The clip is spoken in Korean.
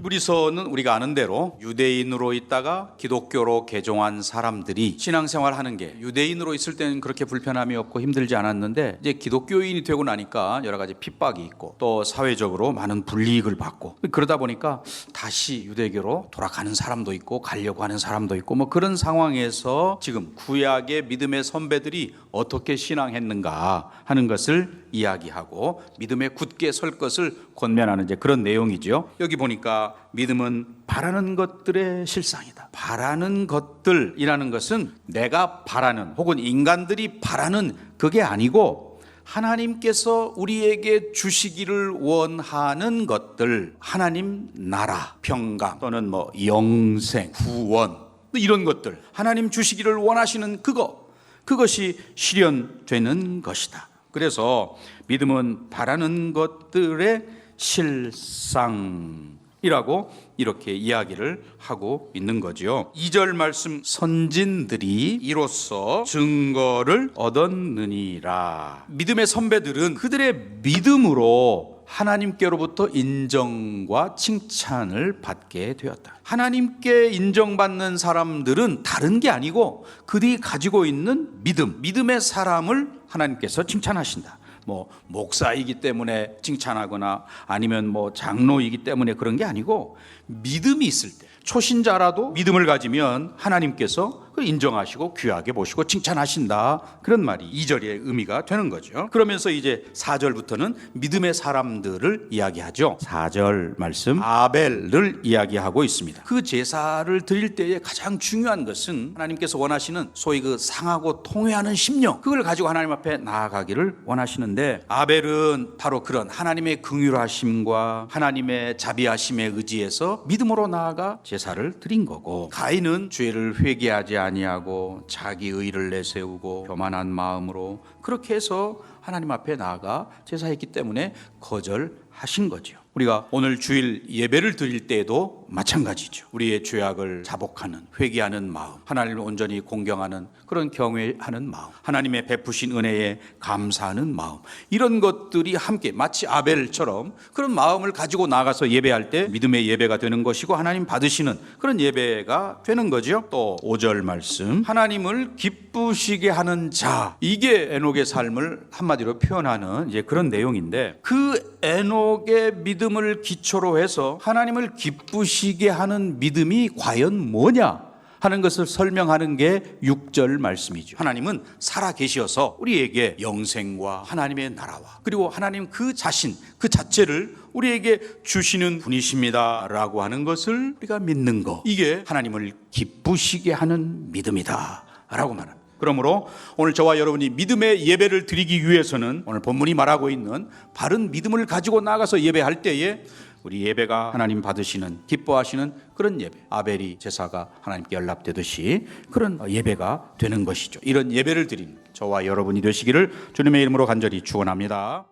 히브리서는 우리가 아는 대로 유대인으로 있다가 기독교로 개종한 사람들이 신앙생활 하는 게 유대인으로 있을 때는 그렇게 불편함이 없고 힘들지 않았는데 이제 기독교인이 되고 나니까 여러 가지 핍박이 있고 또 사회적으로 많은 불이익을 받고 그러다 보니까 다시 유대교로 돌아가는 사람도 있고 가려고 하는 사람도 있고 뭐 그런 상황에서 지금 구약의 믿음의 선배들이 어떻게 신앙했는가 하는 것을 이야기하고 믿음에 굳게 설 것을 권면하는 이제 그런 내용이죠. 여기 보니까 믿음은 바라는 것들의 실상이다. 바라는 것들이라는 것은 내가 바라는 혹은 인간들이 바라는 그게 아니고 하나님께서 우리에게 주시기를 원하는 것들, 하나님 나라, 평강 또는 뭐 영생, 구원 뭐 이런 것들, 하나님 주시기를 원하시는 그거, 그것이 실현되는 것이다. 그래서 믿음은 바라는 것들의 실상 이라고 이렇게 이야기를 하고 있는 거지요. 2절 말씀 선진들이 이로써 증거를 얻었느니라. 믿음의 선배들은 그들의 믿음으로 하나님께로부터 인정과 칭찬을 받게 되었다. 하나님께 인정받는 사람들은 다른 게 아니고 그들이 가지고 있는 믿음, 믿음의 사람을 하나님께서 칭찬하신다. 뭐 목사이기 때문에 칭찬하거나 아니면 뭐 장로이기 때문에 그런 게 아니고 믿음이 있을 때 초신자라도 믿음을 가지면 하나님께서 인정하시고 귀하게 보시고 칭찬하신다. 그런 말이 이절의 의미가 되는 거죠. 그러면서 이제 4절부터는 믿음의 사람들을 이야기하죠. 4절 말씀 아벨을 이야기하고 있습니다. 그 제사를 드릴 때에 가장 중요한 것은 하나님께서 원하시는 소위 그 상하고 통회하는 심령 그걸 가지고 하나님 앞에 나아가기를 원하시는데 아벨은 바로 그런 하나님의 긍휼하심과 하나님의 자비하심에 의지해서 믿음으로 나아가 제사를 드린 거고 가인은 죄를 회개하지 아니하고 자기 의를 내세우고 교만한 마음으로 그렇게 해서 하나님 앞에 나아가 제사했기 때문에 거절하신 거죠. 우리가 오늘 주일 예배를 드릴 때에도 마찬가지죠. 우리의 죄악을 자복하는 회개하는 마음, 하나님을 온전히 공경하는 그런 경외하는 마음, 하나님의 베푸신 은혜에 감사하는 마음, 이런 것들이 함께 마치 아벨처럼 그런 마음을 가지고 나가서 예배할 때 믿음의 예배가 되는 것이고 하나님 받으시는 그런 예배가 되는 거죠. 또 5절 말씀, 하나님을 기쁘시게 하는 자, 이게 에녹의 삶을 한마디로 표현하는 이제 그런 내용인데 그 에녹의 믿음을 기초로 해서 하나님을 기쁘시게 하는 믿음이 과연 뭐냐? 하는 것을 설명하는 게 6절 말씀이죠. 하나님은 살아 계시어서 우리에게 영생과 하나님의 나라와 그리고 하나님 그 자신 그 자체를 우리에게 주시는 분이십니다라고 하는 것을 우리가 믿는 거. 이게 하나님을 기쁘시게 하는 믿음이다라고 말합니다. 그러므로 오늘 저와 여러분이 믿음의 예배를 드리기 위해서는 오늘 본문이 말하고 있는 바른 믿음을 가지고 나가서 예배할 때에 우리 예배가 하나님 받으시는 기뻐하시는 그런 예배 아벨이 제사가 하나님께 연락되듯이 그런 예배가 되는 것이죠 이런 예배를 드리는 저와 여러분이 되시기를 주님의 이름으로 간절히 축원합니다.